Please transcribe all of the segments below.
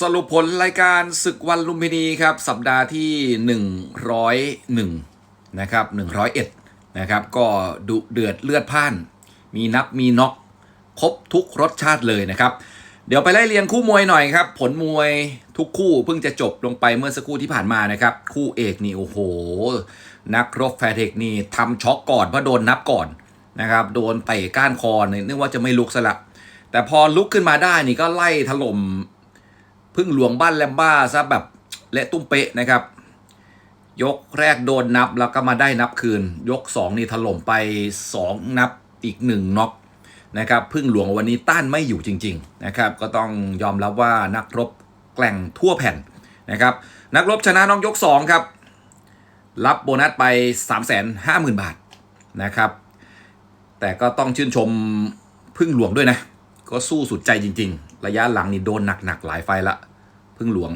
สรุปผลรายการศึกวันลุมพินีครับ สัปดาห์ที่ 101 นะครับ 101 นะครับก็ดุเดือดเลือดพ่าน มีนับมีน็อกครบทุกรสชาติเลยนะครับ เดี๋ยวไปไล่เรียงคู่มวยหน่อยครับ ผลมวยทุกคู่เพิ่งจะจบลงไปเมื่อสักครู่ที่ผ่านมานะครับ คู่เอกนี่โอ้โห นักรบแฟร์เทคนี่ทำช็อกก่อนเพราะโดนนับก่อนนะครับโดนเตะก้านคอเนี่ยนึกว่าจะไม่ลุกซะละแต่พอลุกขึ้นมาได้นี่ก็ไล่ถล่ม พึ่งหลวงบ้านแลมบ้าซะแบบเละตุ้มเป๊ะนะครับ ยกแรกโดนนับแล้วก็มาได้นับคืน ยก 2 นี่ถล่มไป 2 นับอีก 1น็อกนะครับพึ่งหลวงวันนี้ต้านไม่อยู่จริง ๆ นะครับ ก็ต้องยอมรับว่านักรบแกล่งทั่วแผ่นนะครับ นักรบชนะน้องยก 2 ครับ รับโบนัสไป 350,000 บาทนะครับ แต่ก็ต้องชื่นชมพึ่งหลวงด้วยนะ ก็สู้สุดใจจริง ๆ ระยะหลังนี่โดนหนักๆหลายไฟละพึ่งหลวง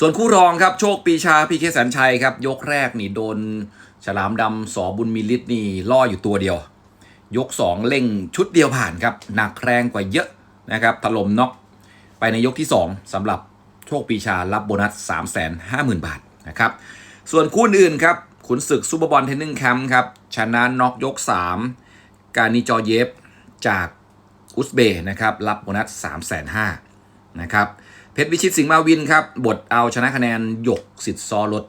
ส่วนคู่รองครับโชคปีชาพีเคแสนชัยครับ ยกแรกนี่โดนฉลามดำสอบุญมีฤทธิ์นี่ล่ออยู่ตัวเดียว ยก 2 เล่งชุดเดียวผ่านครับหนักแรงกว่าเยอะนะครับถล่มน็อกไปในยกที่ 2สำหรับโชคปีชารับโบนัส 350,000 บาทนะครับส่วนคู่อื่นครับขุนศึกซูเปอร์บอลเทนนิงแคมป์ครับชนะน็อกยก 3 การนิจอเยฟจาก อุซเบย์นะครับรับโบนัส3 5 0 0 0นะครับเพชรวิชิตสิงห์มาวินครับบทเอาชนะคะแนนหยกสิทธิ์ซอรถ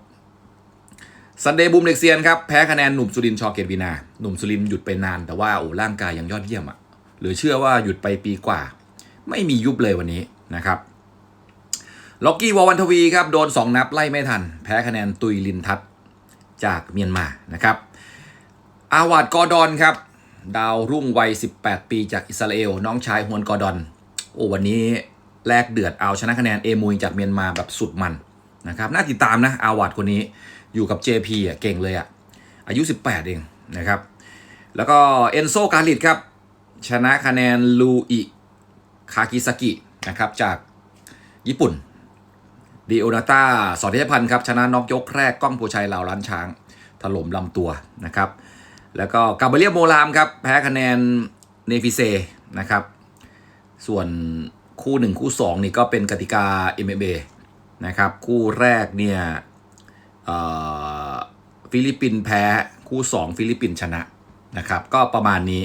ซันเดย์บูมเด็กเซียนครับแพ้คะแนนหนุ่มสุรินชอเกตวีนา หนุ่มสุรินหยุดไปนานแต่ว่าโอ้ร่างกายยังยอดเยี่ยมอะ่ะหรือเชื่อว่าหยุดไปปีกว่า ไม่มียุบเลยวันนี้นะครับล็อกกี้วอวันทวีครับโดน 2 นับไล่ไม่ทัน แพ้คะแนนตุยลินทัศจากเมียนมานะครับ อาวาดกอร์ดอนครับ ดาวรุ่งวัย 18 ปีจากอิสราเอล น้องชายฮวนกอร์ดอน โอ้วันนี้แลกเดือดเอาชนะคะแนนเอมุยจากเมียนมาแบบสุดมันนะครับน่าติดตามนะอาวาดคนนี้อยู่กับ JP อะเก่งเลยอะอายุ 18 เองนะครับ แล้วก็เอนโซกาลิดครับ ชนะคะแนนลูอิคากิสกินะครับจากญี่ปุ่นดีโอนาตาสอนเทพพันธ์ครับ ชนะน็อกยกแรก ก้องผู้ชัยเหล่าล้านช้าง ถล่มลำตัวนะครับ แล้วก็กาเบเรียโมรามครับ แพ้คะแนนเนฟิเซนะครับ ส่วนคู่ 1 คู่ 2 นี่ก็เป็นกติกา MMA นะครับ คู่แรกเนี่ยเอ่อฟิลิปปินส์แพ้คู่ 2 ฟิลิปปินส์ชนะนะครับ ก็ประมาณนี้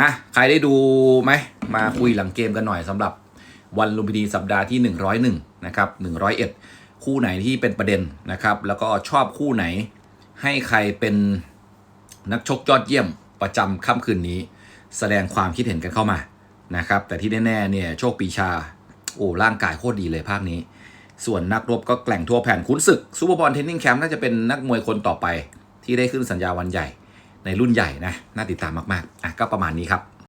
อะใครได้ดูไหมมาคุยหลังเกมกันหน่อยสำหรับวันลุมพินีสัปดาห์ที่ 101นะครับ101 คู่ไหนที่เป็นประเด็นนะครับ แล้วก็ชอบคู่ไหนให้ใครเป็น นักชกยอดเยี่ยมประจำค่ำคืนนี้ แสดงความคิดเห็นกันเข้ามานะครับ แต่ที่แน่ๆเนี่ยโชคปีชา โอ้ร่างกายโคตรดีเลยภาคนี้ ส่วนนักรบก็แกล่งทั่วแผ่นคุ้นศึกซูเปอร์บอลเทนนิ่งแคมป์น่าจะเป็นนักมวยคนต่อไป ที่ได้ขึ้นสัญญาวันใหญ่ในรุ่นใหญ่นะน่าติดตามมากๆอะก็ประมาณนี้ครับ